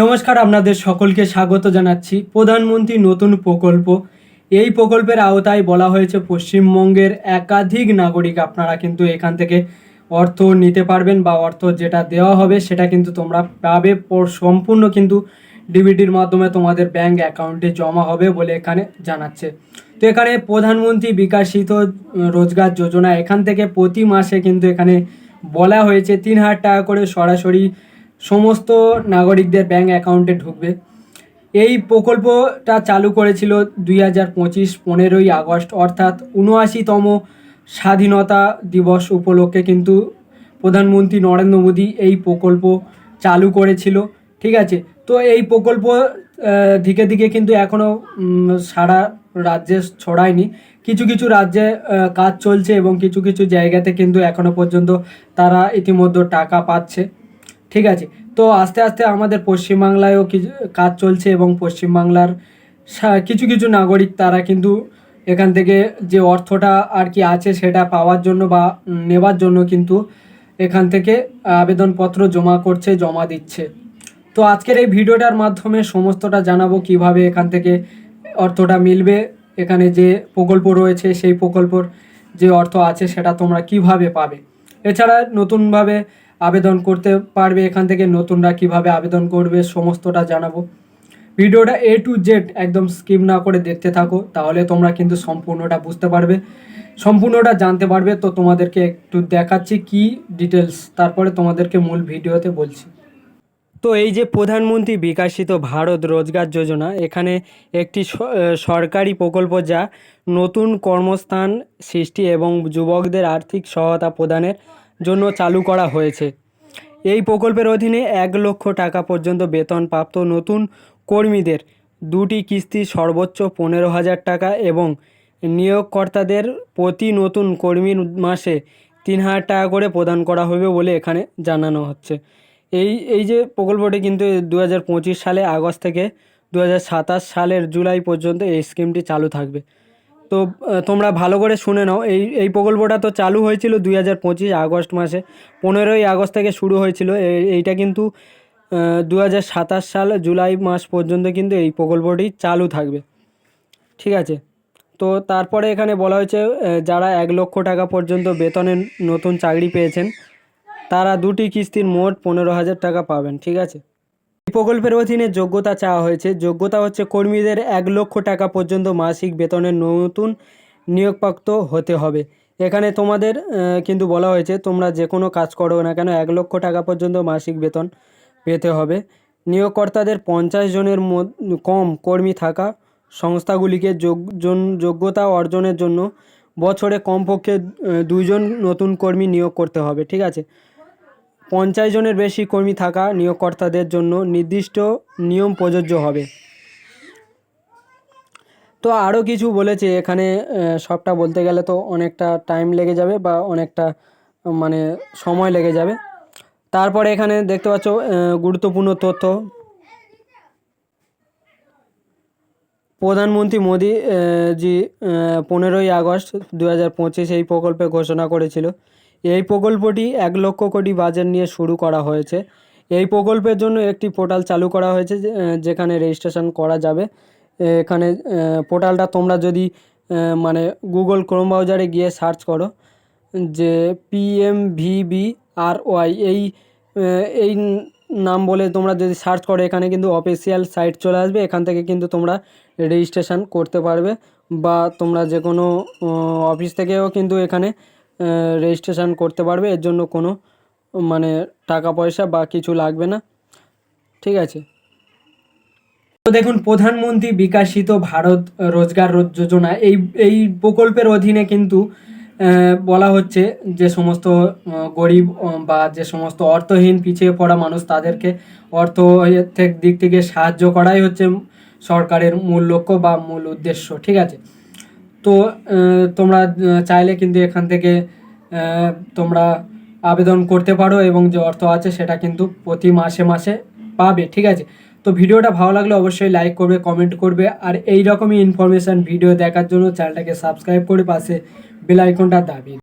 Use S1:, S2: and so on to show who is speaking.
S1: নমস্কার, আপনাদের সকলকে স্বাগত জানাচ্ছি প্রধানমন্ত্রী নতুন প্রকল্প। এই প্রকল্পের আওতায় বলা হয়েছে, পশ্চিমবঙ্গের একাধিক নাগরিক আপনারা কিন্তু এখান থেকে অর্থ নিতে পারবেন বা অর্থ যেটা দেওয়া হবে সেটা কিন্তু তোমরা পাবে। সম্পূর্ণ কিন্তু ডিবিটির মাধ্যমে তোমাদের ব্যাংক অ্যাকাউন্টে জমা হবে বলে এখানে জানাচ্ছে। তো এখানে প্রধানমন্ত্রী বিকাশিত রোজগার যোজনা এখান থেকে প্রতি মাসে কিন্তু এখানে বলা হয়েছে, তিন হাজার টাকা করে সরাসরি সমস্ত নাগরিকদের ব্যাংক অ্যাকাউন্টে ঢুকবে। এই প্রকল্পটা চালু করেছিল দুই হাজার পঁচিশ পনেরোই আগস্ট, অর্থাৎ উনআশিতম স্বাধীনতা দিবস উপলক্ষে কিন্তু প্রধানমন্ত্রী নরেন্দ্র মোদী এই প্রকল্প চালু করেছিল, ঠিক আছে? তো এই প্রকল্প দিকে দিকে কিন্তু এখনও সারা রাজ্যে ছড়ায়নি। কিছু কিছু রাজ্যে কাজ চলছে এবং কিছু কিছু জায়গাতে কিন্তু এখনও পর্যন্ত তারা ইতিমধ্যে টাকা পাচ্ছে। ঠিক আছে। তো আস্তে আস্তে আমাদের পশ্চিমবাংলায়ও কাজ চলছে এবং পশ্চিমবাংলার কিছু কিছু নাগরিক তারা কিন্তু এখান থেকে যে অর্থটা আর কি আছে সেটা পাওয়ার জন্য বা নেবার জন্য কিন্তু এখান থেকে আবেদনপত্র জমা করছে, জমা দিচ্ছে। তো আজকের এই ভিডিওটার মাধ্যমে সমস্তটা জানাব কীভাবে এখান থেকে অর্থটা মিলবে, এখানে যে প্রকল্প রয়েছে সেই প্রকল্পর যে অর্থ আছে সেটা তোমরা কীভাবে পাবে। এছাড়া নতুনভাবে আবেদন করতে পারবে, এখান থেকে নতুনরা কীভাবে আবেদন করবে, সমস্তটা জানাব। ভিডিওটা এ টু জেড একদম স্কিপ না করে দেখতে থাকো, তাহলে তোমরা কিন্তু সম্পূর্ণটা বুঝতে পারবে। সম্পূর্ণটা জানতে পারবে, তো তোমাদেরকে একটু দেখাচ্ছি কি ডিটেলস তারপরে তোমাদেরকে মূল ভিডিওতে বলছি। তো এই যে প্রধানমন্ত্রী বিকাশিত ভারত রোজগার যোজনা, এখানে একটি সরকারি প্রকল্প যা নতুন কর্মস্থান সৃষ্টি এবং যুবকদের আর্থিক সহায়তা প্রদানের জন্য চালু করা হয়েছে। এই প্রকল্পের অধীনে এক লক্ষ টাকা পর্যন্ত বেতন প্রাপ্ত নতুন কর্মীদের দুটি কিস্তি সর্বোচ্চ পনেরো হাজার টাকা এবং নিয়োগকর্তাদের প্রতি নতুন কর্মীর মাসে তিন হাজার টাকা করে প্রদান করা হবে বলে এখানে জানানো হচ্ছে। এই এই যে প্রকল্পটি কিন্তু দু হাজার পঁচিশ সালে আগস্ট থেকে দু হাজার সাতাশ সালের জুলাই পর্যন্ত এই স্কিমটি চালু থাকবে। তো তোমরা ভালো করে শুনে নাও। এই এই প্রকল্পটা তো চালু হয়েছিল দুই হাজার পঁচিশ আগস্ট মাসে। পনেরোই আগস্ট থেকে শুরু হয়েছিল। এইটা কিন্তু দু হাজার সাতাশ সাল জুলাই মাস পর্যন্ত কিন্তু এই প্রকল্পটি চালু থাকবে। ঠিক আছে? তো তারপরে এখানে বলা হয়েছে যারা এক লক্ষ টাকা পর্যন্ত বেতনের নতুন চাকরি পেয়েছেন, তারা দুটি কিস্তির মোট পনেরো হাজার টাকা পাবেন। ঠিক আছে? প্রকল্পের অধীনে যোগ্যতা চাওয়া হয়েছে। যোগ্যতা হচ্ছে কর্মীদের এক লক্ষ টাকা পর্যন্ত মাসিক বেতনের নতুন নিয়োগপ্রাপ্ত হতে হবে। এখানে তোমাদের কিন্তু বলা হয়েছে, তোমরা যে কোনো কাজ করো না কেন, এক লক্ষ টাকা পর্যন্ত মাসিক বেতন পেতে হবে। নিয়োগকর্তাদের পঞ্চাশ জনের কম কর্মী থাকা সংস্থাগুলিকে যোগ্যতা অর্জনের জন্য বছরে কমপক্ষে দুইজন নতুন কর্মী নিয়োগ করতে হবে, ঠিক আছে? পঞ্চাশ জনের বেশি কর্মী থাকা নিয়োগকর্তাদের জন্য নির্দিষ্ট নিয়ম প্রযোজ্য হবে। তো আরও কিছু বলেছে, এখানে সবটা বলতে গেলে তো অনেকটা টাইম লেগে যাবে বা অনেকটা মানে সময় লেগে যাবে। তারপরে এখানে দেখতে পাচ্ছ গুরুত্বপূর্ণ তথ্য। প্রধানমন্ত্রী মোদী জি পনেরোই আগস্ট দু হাজার পঁচিশ এই প্রকল্পে ঘোষণা করেছিল। এই প্রকল্পটি এক লক্ষ কোটি বাজেট নিয়ে শুরু করা হয়েছে। এই প্রকল্পের জন্য একটি পোর্টাল চালু করা হয়েছে যেখানে রেজিস্ট্রেশন করা যাবে। এখানে পোর্টালটা তোমরা যদি মানে গুগল ক্রোম ব্রাউজারে গিয়ে সার্চ করো, যে পিএমভিবি আর ওয়াই এই এই নাম বলে তোমরা যদি সার্চ করো, এখানে কিন্তু অফিসিয়াল সাইট চলে আসবে। এখান থেকে কিন্তু তোমরা রেজিস্ট্রেশন করতে পারবে, বা তোমরা যে কোনো অফিস থেকেও কিন্তু এখানে রেজিস্ট্রেশন করতে পারবে, এর জন্য কোনো মানে টাকা পয়সা বা কিছু লাগবে না। ঠিক আছে? তো দেখুন, প্রধানমন্ত্রী বিকাশিত ভারত রোজগার যোজনা, এই এই প্রকল্পের অধীনে কিন্তু বলা হচ্ছে যে সমস্ত গরিব বা যে সমস্ত অর্থহীন পিছিয়ে পড়া মানুষ, তাদেরকে অর্থ দিক থেকে সাহায্য করাই হচ্ছে সরকারের মূল লক্ষ্য বা মূল উদ্দেশ্য। ঠিক আছে? তো তোমরা চাইলে কিন্তু এখান থেকে তোমরা আবেদন করতে পারো এবং যে অর্থ আছে সেটা কিন্তু প্রতি মাসে মাসে পাবে, ঠিক আছে? তো ভিডিওটা ভালো লাগলে অবশ্যই লাইক করবে কমেন্ট করবে, আর এই রকমই ইনফরমেশান ভিডিও দেখার জন্য চ্যানেলটাকে সাবস্ক্রাইব করে পাশে বেল আইকনটা দাবিয়ে